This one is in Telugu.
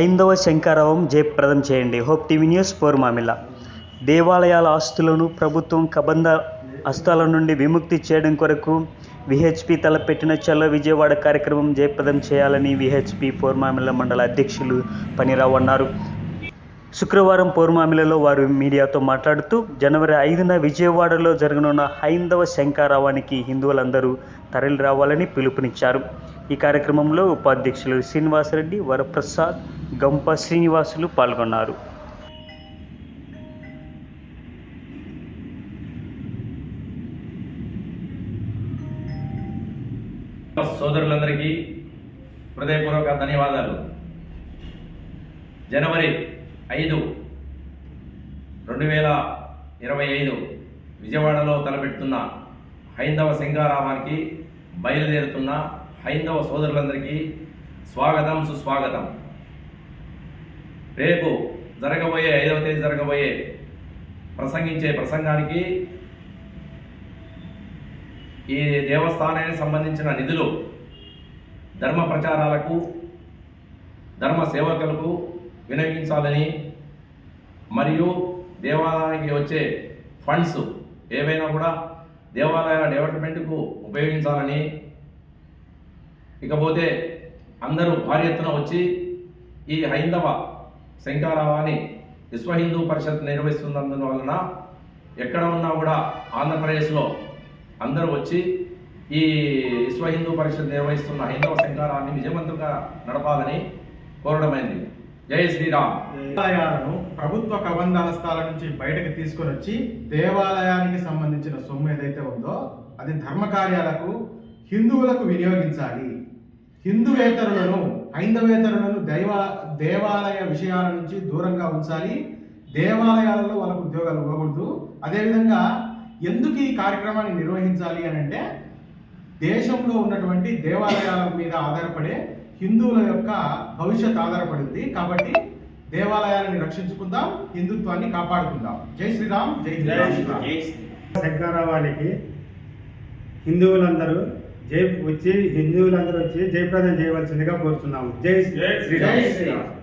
హైందవ శంకారవం జయప్రదం చేయండి. హోప్ టీవీ న్యూస్ పోర్మామిల దేవాలయాల ఆస్తులను ప్రభుత్వం కబంధ హస్తాల నుండి విముక్తి చేయడం కొరకు విహెచ్పి తలపెట్టిన చలో విజయవాడ కార్యక్రమం జయప్రదం చేయాలని విహెచ్పి పోర్మామిల మండల అధ్యక్షులు పనిరావు అన్నారు. శుక్రవారం పౌర్మామిలలో వారు మీడియాతో మాట్లాడుతూ జనవరి ఐదున విజయవాడలో జరగనున్న హైందవ శంకారావానికి హిందువులందరూ తరలి రావాలని పిలుపునిచ్చారు. ఈ కార్యక్రమంలో ఉపాధ్యక్షులు శ్రీనివాసరెడ్డి వరప్రసాద్ గంప శ్రీనివాసులు పాల్గొన్నారు. సోదరులందరికీ హృదయపూర్వక ధన్యవాదాలు. జనవరి ఐదు రెండు వేల ఇరవై ఐదు విజయవాడలో తలపెడుతున్న హైందవ సింగారామానికి బయలుదేరుతున్న హైందవ సోదరులందరికీ స్వాగతం సుస్వాగతం. రేపు జరగబోయే ఐదవ తేదీ జరగబోయే ప్రసంగించే ప్రసంగానికి ఈ దేవస్థానానికి సంబంధించిన నిధులు ధర్మ ప్రచారాలకు ధర్మ సేవకులకు వినియోగించాలని మరియు దేవాలయానికి వచ్చే ఫండ్స్ ఏవైనా కూడా దేవాలయాల డెవలప్మెంట్కు ఉపయోగించాలని ఇకపోతే అందరూ భారీ ఎత్తున వచ్చి ఈ హైందవ శంకారావాన్ని విశ్వ హిందూ పరిషత్ నిర్వహిస్తున్నందువలన ఎక్కడ ఉన్నా కూడా ఆంధ్రప్రదేశ్లో అందరూ వచ్చి ఈ విశ్వ హిందూ పరిషత్ నిర్వహిస్తున్న హైందవ శంకారాన్ని విజయవంతంగా నడపాలని కోరడమైంది. జై శ్రీరామ్. దేవాలయాలను ప్రభుత్వ కబంధ హస్తాల నుంచి బయటకు తీసుకొని వచ్చి దేవాలయానికి సంబంధించిన సొమ్ము ఏదైతే ఉందో అది ధర్మ కార్యాలకు హిందువులకు వినియోగించాలి. హిందువేతరులను హైందవేతరులను దైవ దేవాలయ విషయాల నుంచి దూరంగా ఉంచాలి దేవాలయాలలో వాళ్ళకు ఉద్యోగాలు ఇవ్వకూడదు అదేవిధంగా ఎందుకు ఈ కార్యక్రమాన్ని నిర్వహించాలి అని అంటే దేశంలో ఉన్నటువంటి దేవాలయాల మీద ఆధారపడే హిందువుల యొక్క భవిష్యత్ ఆధారపడింది కాబట్టి దేవాలయాలను రక్షించుకుందాం హిందుత్వాన్ని కాపాడుకుందాం జై శ్రీరామ్ జై శ్రీరామ్ శంకరావానికి హిందువులందరూ జై వచ్చి హిందువులందరూ వచ్చి జయప్రదం చేయవలసిందిగా కోరుతున్నాము. జై శ్రీరామ్.